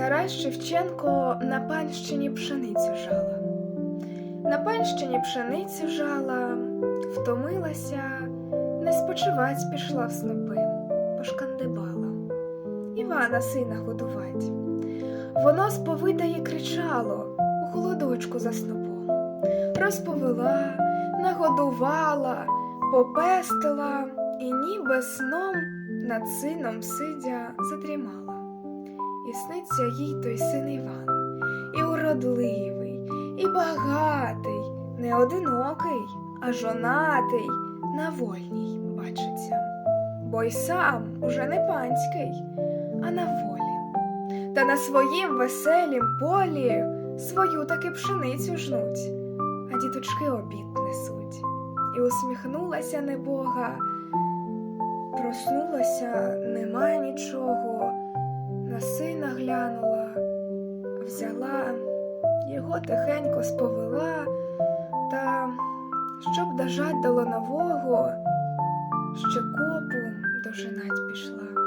Тарас Шевченко на панщині пшеницю жала. На панщині пшеницю жала, втомилася, не спочивать пішла в снопи, пошкандибала. Івана сина годувать. Воно сповитає кричало у холодочку за снопом. Розповела, нагодувала, попестила і ніби сном над сином сидя задрімала. І сниться їй той син Іван, і уродливий, і багатий, не одинокий, а жонатий, на вольній бачиться. Бо й сам уже не панський, а на волі. Та на своїм веселім полі свою таки пшеницю жнуть, а діточки обід несуть. І усміхнулася небога, проснулася, нема нічого, глянула, взяла, його тихенько сповела, та щоб дожать дало нового, ще копу дожинать пішла.